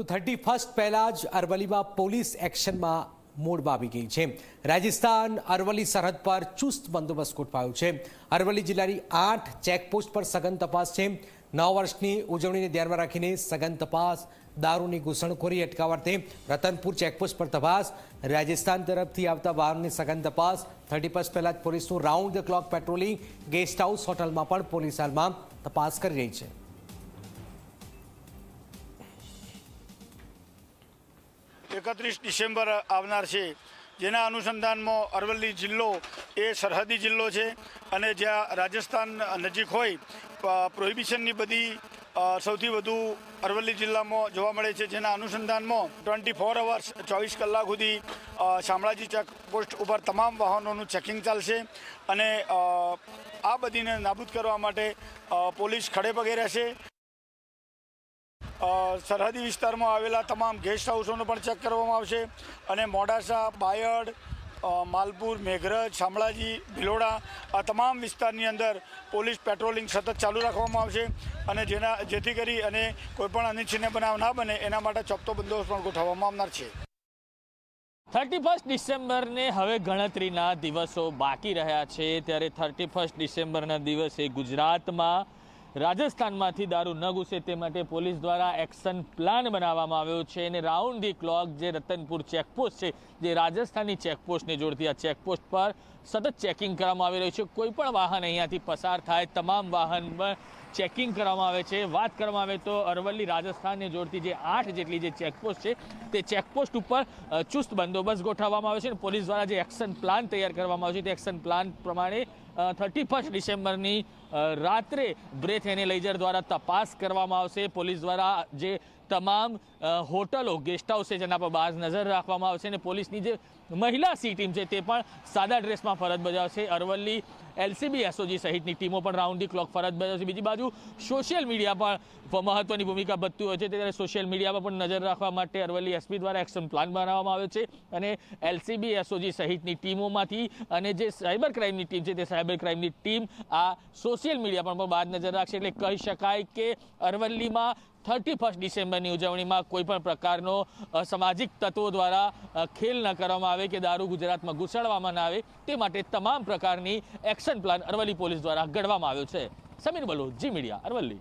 તો thirty first પહેલાં જ અરવલ્લીમાં પોલીસ એક્શનમાં મોડ આવી ગઈ છે. રાજસ્થાન અરવલ્લી સરહદ પર ચુસ્ત બંદોબસ્ત ગોઠવાયો છે. અરવલ્લી જિલ્લાની આઠ ચેકપોસ્ટ પર સઘન તપાસ છે. નવ વર્ષની ઉજવણીને ધ્યાનમાં રાખીને સઘન તપાસ દારૂની ઘૂસણખોરી અટકાવવા રતનપુર ચેકપોસ્ટ પર તપાસ. રાજસ્થાન તરફથી આવતા વાહનની સઘન તપાસ. થર્ટી ફર્સ્ટ પહેલાં જ પોલીસનું round the clock patrolling guest house હોટલમાં પણ પોલીસ હાલમાં તપાસ કરી રહી છે. એકત્રીસ ડિસેમ્બર આવનાર છે. જેના અનુસંધાનમાં અરવલ્લી જિલ્લો એ સરહદી જિલ્લો છે અને જ્યાં રાજસ્થાન નજીક હોય પ્રોહિબિશનની બધી સૌથી વધુ અરવલ્લી જિલ્લામાં જોવા મળે છે. જેના અનુસંધાનમાં ટ્વેન્ટી ફોર અવર્સ ચોવીસ કલાક સુધી શામળાજી ચેકપોસ્ટ ઉપર તમામ વાહનોનું ચેકિંગ ચાલશે અને આ બધીને નાબૂદ કરવા માટે પોલીસ ખડે પગે રહેશે. સરહદી વિસ્તારમાં આવેલા તમામ ગેસ્ટ હાઉસોનું પણ ચેક કરવામાં આવશે અને મોડાસા, બાયડ માલપુર, મેઘરજ, શામળાજી, ભિલોડા આ તમામ વિસ્તારની અંદર પોલીસ પેટ્રોલિંગ સતત ચાલુ રાખવામાં આવશે અને જેના, જેથી કરી અને કોઈપણ અનિચ્છનીય બનાવ ના બને એના માટે ચોક્તો બંદોબસ્ત પણ ગોઠવવામાં આવનાર છે. થર્ટી ફર્સ્ટ ડિસેમ્બરને હવે ગણતરીના દિવસો બાકી રહ્યા છે. ત્યારે થર્ટી ફર્સ્ટ ડિસેમ્બરના દિવસે ગુજરાતમાં રાજસ્થાનમાંથી દારૂ ન ઘૂસે તે માટે પોલીસ દ્વારા એક્શન પ્લાન બનાવવામાં આવ્યો છે અને રાઉન્ડ ધી ક્લોક જે રતનપુર ચેકપોસ્ટ છે, જે રાજસ્થાનની ચેકપોસ્ટને જોડતી આ ચેકપોસ્ટ પર સતત ચેકિંગ કરવામાં આવી રહ્યું છે. કોઈ પણ વાહન અહીંયાથી પસાર થાય, તમામ વાહન ચેકિંગ કરવામાં આવે છે, વાત કરવામાં આવે તો અરવલ્લી રાજસ્થાનને જોડતી જે આઠ જેટલી જે ચેકપોસ્ટ છે, તે ચેકપોસ્ટ ઉપર ચુસ્ત બંદોબસ્ત ગોઠવવામાં આવે છે અને પોલીસ દ્વારા જે એક્શન પ્લાન તૈયાર કરવામાં આવે છે, તે એક્શન પ્લાન પ્રમાણે થર્ટી ફર્સ્ટ ડિસેમ્બરની રાત્રે બ્રેથ એનેલાઇઝર દ્વારા તપાસ કરવામાં આવશે. પોલીસ દ્વારા જે તમામ હોટલો ગેસ્ટ હાઉસ છે જેના પર બાજ નજર રાખવામાં આવશે અને પોલીસની જે મહિલા સી ટીમ છે તે પણ સાદા ડ્રેસમાં ફરજ બજાવશે. અરવલ્લી એલસીબી એસઓજી સહિતની ટીમો પણ રાઉન્ડ ધી ક્લોક ફરજ બજાવશે. બીજી બાજુ સોશિયલ મીડિયા પણ મહત્વની ભૂમિકા ભજતું હોય છે ત્યારે સોશિયલ મીડિયા પર પણ નજર રાખવા માટે અરવલ્લી એસપી દ્વારા એક્શન પ્લાન બનાવવામાં આવ્યો છે અને એલસીબી એસઓજી સહિતની ટીમોમાંથી અને જે સાયબર ક્રાઇમની ટીમ છે તે સાયબર ક્રાઇમની ટીમ આ સોશિયલ મીડિયા પર પણ બાદ નજર રાખશે. એટલે કહી શકાય કે અરવલ્લીમાં થર્ટી ફર્સ્ટ ડિસેમ્બરની ઉજવણીમાં કોઈ પણ પ્રકારનો સામાજિક તત્વો દ્વારા ખેલ ન કરવામાં આવે કે દારૂ ગુજરાતમાં ઘૂસાડવામાં ના આવે, તે માટે તમામ પ્રકારની એક્શન પ્લાન અરવલ્લી પોલીસ દ્વારા ઘડવામાં આવ્યો છે. Sameer Balo, Zee media, Aravalli.